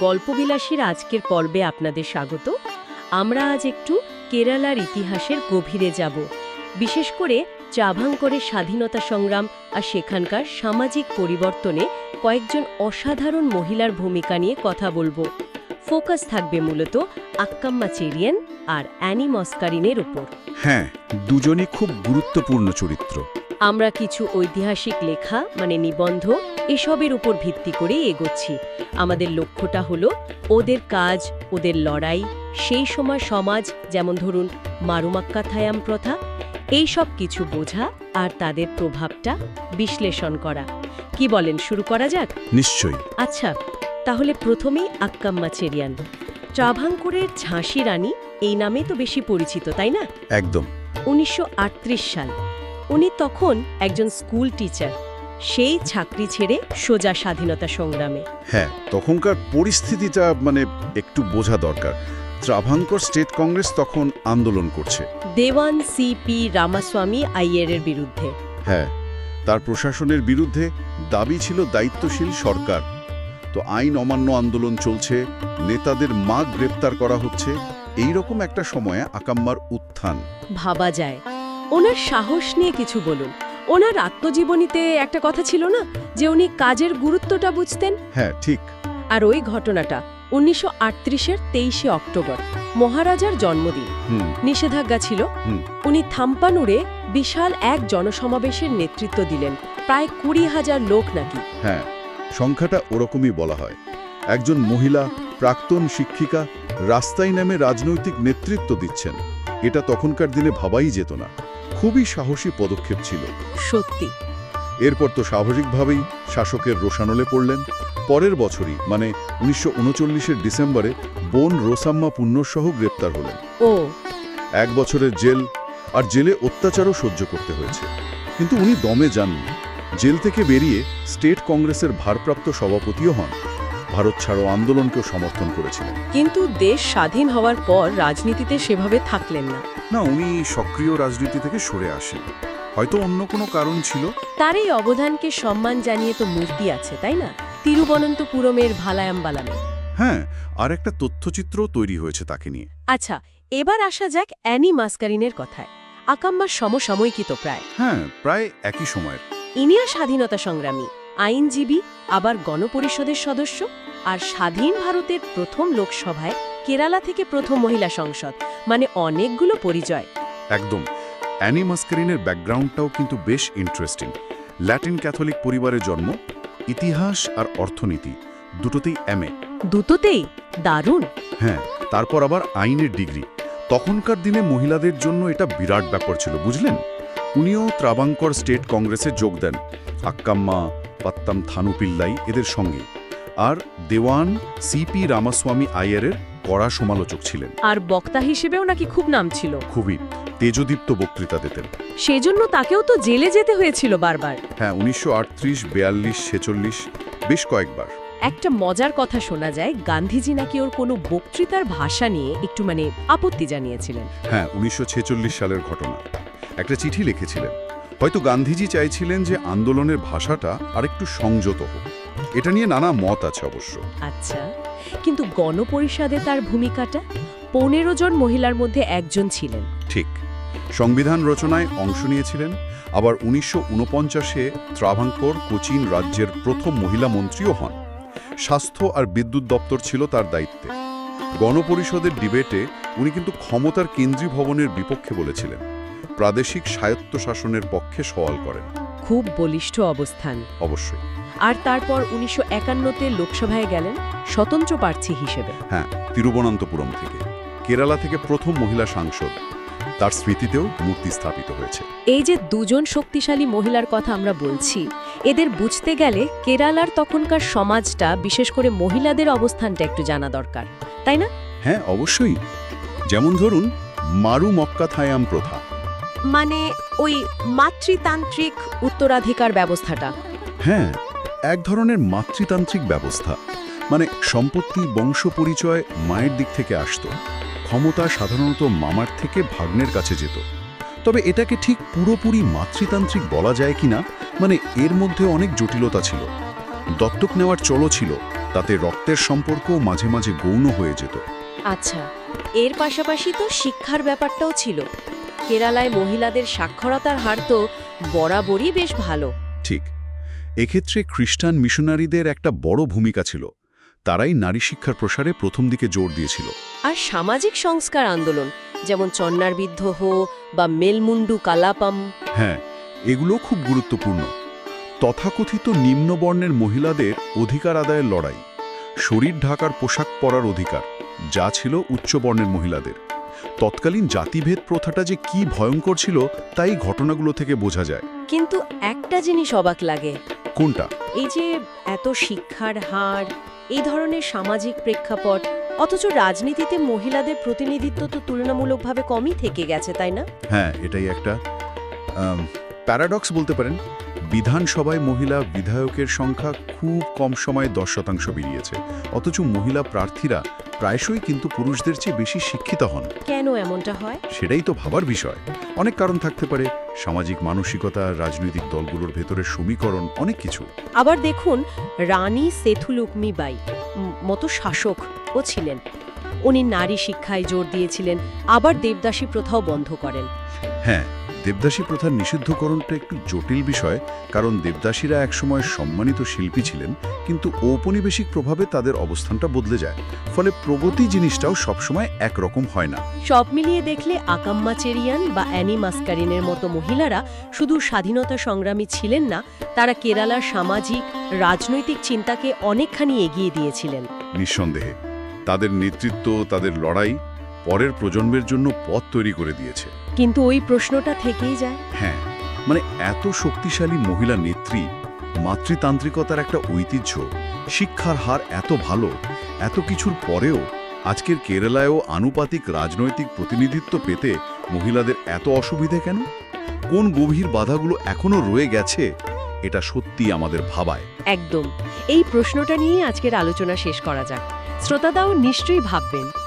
গল্পবিলাসীর আজকের পর্বে আপনাদের স্বাগত। আমরা আজ একটু কেরালার ইতিহাসের গভীরে যাব। বিশেষ করে চাভাঙ্করের স্বাধীনতা সংগ্রাম আর সেখানকার সামাজিক পরিবর্তনে কয়েকজন অসাধারণ মহিলার ভূমিকা নিয়ে কথা বলব। ফোকাস থাকবে মূলত আক্কাম্মা চেরিয়ান আর অ্যানি মস্কারিনের উপর। হ্যাঁ দুজনই খুব গুরুত্বপূর্ণ চরিত্র। আমরা কিছু ঐতিহাসিক লেখা মানে নিবন্ধ এসবের উপর ভিত্তি করে এগোচ্ছি। আমাদের লক্ষ্যটা হলো ওদের কাজ ওদের লড়াই সেই সময় সমাজ যেমন ধরুন মারুমাক্কা থায়াম প্রথা এই সব কিছু বোঝা আর তাদের প্রভাবটা বিশ্লেষণ করা। কি বলেন শুরু করা যাক? নিশ্চয়ই। আচ্ছা তাহলে প্রথমেই আক্কাম্মা চেরিয়ান। ট্রাভাঙ্কুরের ঝাঁসি রানী এই নামে তো বেশি পরিচিত তাই না? একদম। উনিশশো আটত্রিশ সাল। উনি তখন একজন স্কুল টিচার। সেই চাকরি ছেড়ে সোজা স্বাধীনতা সংগ্রামে। হ্যাঁ তখনকার পরিস্থিতিটা মানে একটু বোঝা দরকার। ত্রাভাঙ্কর স্টেট কংগ্রেস তখন আন্দোলন করছে। দেওয়ান সিপি রামাস্বামী আইয়ারের বিরুদ্ধে। হ্যাঁ তার প্রশাসনের বিরুদ্ধে দাবি ছিল দায়িত্বশীল সরকার। তো আইন অমান্য আন্দোলন চলছে নেতাদের মা গ্রেপ্তার করা হচ্ছে এই রকম একটা সময়ে আকাম্মার উত্থান। ভাবা যায়। ওনার সাহস নিয়ে কিছু বলুন। ওনার আত্মজীবনীতে একটা কথা ছিল না যে উনি কাজের গুরুত্বটা বুঝতেন? হ্যাঁ ঠিক। আর ওই ঘটনাটা উনিশশো আটত্রিশের তেইশে অক্টোবর মহারাজার জন্মদিন। নিষেধাজ্ঞা ছিল। উনি থাম্পানুরে বিশাল এক জনসমাবেশের নেতৃত্ব দিলেন প্রায় কুড়ি হাজার লোক নাকি। হ্যাঁ সংখ্যাটা ওরকমই বলা হয়। একজন মহিলা প্রাক্তন শিক্ষিকা রাস্তায় নামে রাজনৈতিক নেতৃত্ব দিচ্ছেন। এটা তখনকার দিনে ভাবাই যেত না। খুবই সাহসী পদক্ষেপ ছিল। সত্যি। এরপর তো স্বাভাবিকভাবেই শাসকের রোশানলে পড়লেন। পরের বছরই মানে উনিশশো উনচল্লিশের ডিসেম্বরে বোন রোসাম্মা পুণ্যসহ গ্রেপ্তার হলেন। ও। এক বছরের জেল আর জেলে অত্যাচারও সহ্য করতে হয়েছে। কিন্তু উনি দমে যাননি। জেল থেকে বেরিয়ে স্টেট কংগ্রেসের ভারপ্রাপ্ত সভাপতিও হন। ভারত ছাড়ো আন্দোলনকেও সমর্থন করেছিলেন। কিন্তু দেশ স্বাধীন হওয়ার পর রাজনীতিতে সেভাবে থাকলেন না। না উনি সক্রিয় রাজনীতি থেকে সরে আসেন। হয়তো অন্য কোনো কারণ ছিল। তার এই অবদানকে সম্মান জানিয়ে তো মূর্তি আছে তাই না? তিরুবনন্তপুরমের ভালায়াম্বালামে। হ্যাঁ আর একটা তথ্যচিত্রও তৈরি হয়েছে তাকে নিয়ে। আচ্ছা এবার আসা যাক অ্যানি মাস্কারিনের কথায়। আকাম্মার সমসাময়িকিত প্রায়। হ্যাঁ প্রায় একই সময়ের। ইনিও স্বাধীনতা সংগ্রামী। আইনজীবী আবার গণপরিষদের সদস্য আর স্বাধীন ভারতের প্রথম লোকসভায় কেরালা থেকে প্রথম মহিলা সংসদ মানে অনেকগুলো পরিচয়। একদম। অ্যানি মাস্কারিনের ব্যাকগ্রাউন্ডটাও কিন্তু বেশ ইন্টারেস্টিং ল্যাটিন ক্যাথলিক পরিবারে জন্ম ইতিহাস আর অর্থনীতি দুটোতেই এমএ দুটোতেই? দারুণ! হ্যাঁ তারপর আবার আইনের ডিগ্রি। তখনকার দিনে মহিলাদের জন্য এটা বিরাট ব্যাপার ছিল বুঝলেন? উনিও ত্রাবাঙ্কর স্টেট কংগ্রেসে যোগ দেন। আক্কাম্মা পাত্তাম থানুপিল্লাই এদের সঙ্গে। আর দেওয়ান সিপি রামাস্বামী আইয়ারের কড়া সমালোচক ছিলেন। আর বক্তা হিসেবেও নাকি খুব নাম ছিল। খুবই। তেজদীপ্ত বক্তৃতা দিতেন। সেজন্য তাকেও তো জেলে যেতে হয়েছিল বারবার। হ্যাঁ উনিশশো আটত্রিশ বিয়াল্লিশ ছেচল্লিশ বেশ কয়েকবার। একটা মজার কথা শোনা যায় গান্ধীজি নাকি ওর কোনো বক্তৃতার ভাষা নিয়ে একটু মানে আপত্তি জানিয়েছিলেন। হ্যাঁ উনিশশো ছেচল্লিশ সালের ঘটনা। একটা চিঠি লিখেছিলেন। হয়তো গান্ধীজি চাইছিলেন যে আন্দোলনের ভাষাটা আরেকটু সংযত হোক। এটা নিয়ে নানা মত আছে অবশ্য। আচ্ছা কিন্তু গণপরিষদে তার ভূমিকাটা? পনেরো জন মহিলার মধ্যে একজন ছিলেন। ঠিক। সংবিধান রচনায় অংশ নিয়েছিলেন। আবার উনিশশো উনপঞ্চাশে ত্রাভাঙ্কর কোচিন রাজ্যের প্রথম মহিলা মন্ত্রীও হন। স্বাস্থ্য আর বিদ্যুৎ দপ্তর ছিল তার দায়িত্বে। গণপরিষদের ডিবেটে উনি কিন্তু ক্ষমতার কেন্দ্রীয় ভবনের বিপক্ষে বলেছিলেন। প্রাদেশিক স্বায়ত্তশাসনের পক্ষে সওয়াল করেন। খুব বলিষ্ঠ অবস্থান। অবশ্যই। আর তারপর উনিশশো একান্নতে লোকসভায় গেলেন স্বতন্ত্র প্রার্থী হিসেবে। হ্যাঁ তিরুবনন্তপুরম থেকে। কেরালা থেকে প্রথম মহিলা সাংসদ। তার স্মৃতিতেও মূর্তি স্থাপিত হয়েছে। এই যে দুজন শক্তিশালী মহিলার কথা আমরা বলছি এদের বুঝতে গেলে কেরালার তখনকার সমাজটা বিশেষ করে মহিলাদের অবস্থানটা একটু জানা দরকার। তাই না? হ্যাঁ অবশ্যই। যেমন ধরুন মারু মক্কা থায়াম প্রথা। মানে ওই মাতৃতান্ত্রিক উত্তরাধিকার ব্যবস্থাটা? হ্যাঁ এক ধরনের মাতৃতান্ত্রিক ব্যবস্থা। মানে সম্পত্তি বংশ পরিচয় মায়ের দিক থেকে আসতো ক্ষমতা সাধারণত মামার থেকে ভাগ্নের কাছে যেত। তবে এটাকে ঠিক পুরোপুরি মাতৃতান্ত্রিক বলা যায় কিনা মানে এর মধ্যে অনেক জটিলতা ছিল। দত্তক নেওয়ার চলো ছিল তাতে রক্তের সম্পর্ক মাঝে মাঝে গৌণ হয়ে যেত। আচ্ছা এর পাশাপাশি তো শিক্ষার ব্যাপারটাও ছিল। কেরালায় মহিলাদের সাক্ষরতার হার তো বরাবরই বেশ ভালো। ঠিক। এক্ষেত্রে খ্রিস্টান মিশনারিদের একটা বড় ভূমিকা ছিল। তারাই নারী শিক্ষার প্রসারে প্রথম দিকে জোর দিয়েছিল। আর সামাজিক সংস্কার আন্দোলন যেমন চন্নার বিদ্রোহ বা মেলমুন্ডু কালাপাম। হ্যাঁ এগুলো খুব গুরুত্বপূর্ণ। তথাকথিত নিম্নবর্ণের মহিলাদের অধিকার আদায়ের লড়াই শরীর ঢাকার পোশাক পরার অধিকার যা ছিল উচ্চবর্ণের মহিলাদের। তৎকালীন জাতিভেদ প্রথাটা যে কি ভয়ঙ্কর ছিল তাই ঘটনাগুলো থেকে বোঝা যায়। কিন্তু একটা জিনিস অবাক লাগে। কোনটা? এই যে এত শিক্ষার হার এই ধরনের সামাজিক প্রেক্ষাপট অথচ রাজনীতিতে মহিলাদের প্রতিনিধিত্ব তো তুলনামূলকভাবে কমই থেকে গেছে তাই না? হ্যাঁ এটাই একটা। প্যারাডক্স বলতে পারেন বিধানসভায় মহিলা বিধায়কের সংখ্যা খুব কম সময়ে দশ শতাংশ বেরিয়েছে। অথচ মহিলা প্রার্থীরা প্রায়শই কিন্তু পুরুষদের চেয়ে বেশি শিক্ষিত হন। কেন এমনটা হয়? সেটাই তো ভাবার বিষয়। অনেক কারণ থাকতে পারে। সামাজিক মানসিকতা রাজনৈতিক দলগুলোর ভেতরে সমীকরণ অনেক কিছু। আবার দেখুন রানী সেথুলুকমি বাই উম, মতো শাসক ও ছিলেন। উনি নারী শিক্ষায় জোর দিয়েছিলেন। আবার দেবদাসী প্রথাও বন্ধ করেন। হ্যাঁ দেবদাসী প্রথার নিষিদ্ধকরণটা একটু জটিল বিষয় কারণ দেবদাসীরা একসময় সম্মানিত শিল্পী ছিলেন কিন্তু ঔপনিবেশিক প্রভাবে তাদের অবস্থানটা বদলে যায়। ফলে প্রগতি জিনিসটাও সবসময় একরকম হয় না। সব মিলিয়ে দেখলে আকাম্মা চেরিয়ান বা অ্যানি মাস্কারিনের মতো মহিলারা শুধু স্বাধীনতা সংগ্রামী ছিলেন না তারা কেরালার সামাজিক রাজনৈতিক চিন্তাকে অনেকখানি এগিয়ে দিয়েছিলেন। নিঃসন্দেহে। তাদের নেতৃত্ব তাদের লড়াই পরের প্রজন্মের জন্য পথ তৈরি করে দিয়েছে। কিন্তু ওই প্রশ্নটা থেকেই যায়। হ্যাঁ মানে এত শক্তিশালী মহিলা নেত্রী মাতৃতান্ত্রিকতার একটা ঐতিহ্য শিক্ষার হার এত ভালো এত কিছুর পরেও আজকের কেরালায়ও আনুপাতিক রাজনৈতিক প্রতিনিধিত্ব পেতে মহিলাদের এত অসুবিধে কেন? কোন গভীর বাধাগুলো এখনও রয়ে গেছে এটা সত্যি আমাদের ভাবায়। একদম। এই প্রশ্নটা নিয়ে আজকের আলোচনা শেষ করা যাক। শ্রোতাদাও নিশ্চয়ই ভাববেন